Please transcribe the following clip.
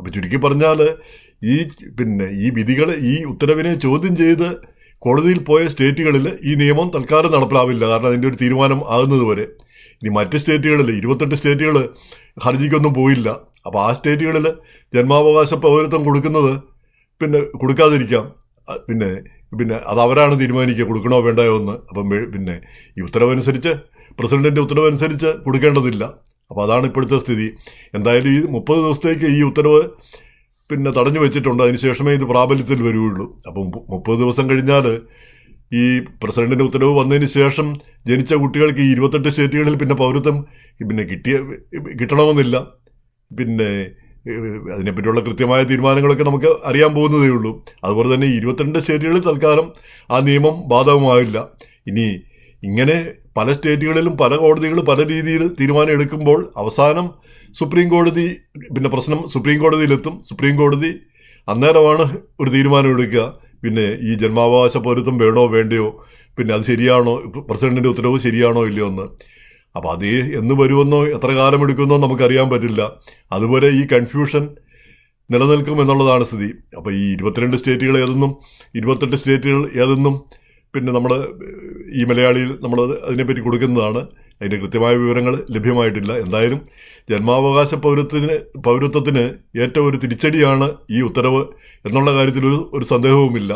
അപ്പോൾ ചുരുക്കി പറഞ്ഞാൽ ഈ പിന്നെ ഈ വിധികൾ ഈ ഉത്തരവിനെ ചോദ്യം ചെയ്ത് കോടതിയിൽ പോയ സ്റ്റേറ്റുകളിൽ ഈ നിയമം തൽക്കാലം നടപ്പിലാവില്ല. കാരണം അതിന്റെ ഒരു തീരുമാനം ആകുന്നത് വരെ. ഇനി മറ്റ് സ്റ്റേറ്റുകളിൽ ഇരുപത്തെട്ട് സ്റ്റേറ്റുകൾ ഹർജിക്കൊന്നും പോയില്ല. അപ്പോൾ ആ സ്റ്റേറ്റുകളിൽ ജന്മാവകാശ പൗരത്വം കൊടുക്കുന്നത് പിന്നെ കൊടുക്കാതിരിക്കാം. പിന്നെ പിന്നെ അത് അവരാണ് തീരുമാനിക്കുക കൊടുക്കണോ വേണ്ടയോ എന്ന്. അപ്പം പിന്നെ ഈ ഉത്തരവനുസരിച്ച് പ്രസിഡന്റിന്റെ ഉത്തരവനുസരിച്ച് കൊടുക്കേണ്ടതില്ല. അപ്പോൾ അതാണ് ഇപ്പോഴത്തെ സ്ഥിതി. എന്തായാലും ഈ മുപ്പത് ദിവസത്തേക്ക് ഈ ഉത്തരവ് പിന്നെ തടഞ്ഞു വെച്ചിട്ടുണ്ട്. അതിനുശേഷമേ ഇത് പ്രാബല്യത്തിൽ വരികയുള്ളൂ. അപ്പം മുപ്പത് ദിവസം കഴിഞ്ഞാൽ ഈ പ്രസിഡന്റിന്റെ ഉത്തരവ് വന്നതിന് ശേഷം ജനിച്ച കുട്ടികൾക്ക് ഈ ഇരുപത്തെട്ട് സ്റ്റേറ്റുകളിൽ പിന്നെ പൗരത്വം പിന്നെ കിട്ടിയ കിട്ടണമെന്നില്ല. പിന്നെ അതിനെപ്പറ്റിയുള്ള കൃത്യമായ തീരുമാനങ്ങളൊക്കെ നമുക്ക് അറിയാൻ പോകുന്നതേ ഉള്ളൂ അതുപോലെ തന്നെ ഇരുപത്തിരണ്ട് സ്റ്റേറ്റുകളിൽ തൽക്കാലം ആ നിയമം ബാധകമാവില്ല ഇനി ഇങ്ങനെ പല സ്റ്റേറ്റുകളിലും പല കോടതികൾ പല രീതിയിൽ തീരുമാനം എടുക്കുമ്പോൾ അവസാനം സുപ്രീം കോടതി പിന്നെ പ്രശ്നം സുപ്രീം കോടതിയിലെത്തും. സുപ്രീം കോടതി അന്നേരമാണ് ഒരു തീരുമാനം എടുക്കുക. പിന്നെ ഈ ജന്മാവകാശ പൗരത്വം വേണോ വേണ്ടയോ പിന്നെ അത് ശരിയാണോ പ്രസിഡന്റിന്റെ ഉത്തരവ് ശരിയാണോ ഇല്ലയോ എന്ന്. അപ്പോൾ അത് എന്ന് വരുമെന്നോ എത്ര കാലം എടുക്കുമെന്നോ നമുക്കറിയാൻ പറ്റില്ല. അതുപോലെ ഈ കൺഫ്യൂഷൻ നിലനിൽക്കും എന്നുള്ളതാണ് സ്ഥിതി. അപ്പോൾ ഈ ഇരുപത്തിരണ്ട് സ്റ്റേറ്റുകൾ ഏതെന്നും ഇരുപത്തെട്ട് സ്റ്റേറ്റുകൾ ഏതെന്നും പിന്നെ നമ്മൾ ഈ മലയാളിയിൽ നമ്മൾ അതിനെപ്പറ്റി കൊടുക്കുന്നതാണ്. അതിന്റെ കൃത്യമായ വിവരങ്ങൾ ലഭ്യമായിട്ടില്ല. എന്തായാലും ജന്മാവകാശ പൗരത്വത്തിന് പൗരത്വത്തിന് ഏറ്റവും ഒരു തിരിച്ചടിയാണ് ഈ ഉത്തരവ് എന്നുള്ള കാര്യത്തിൽ ഒരു സന്ദേഹവുമില്ല.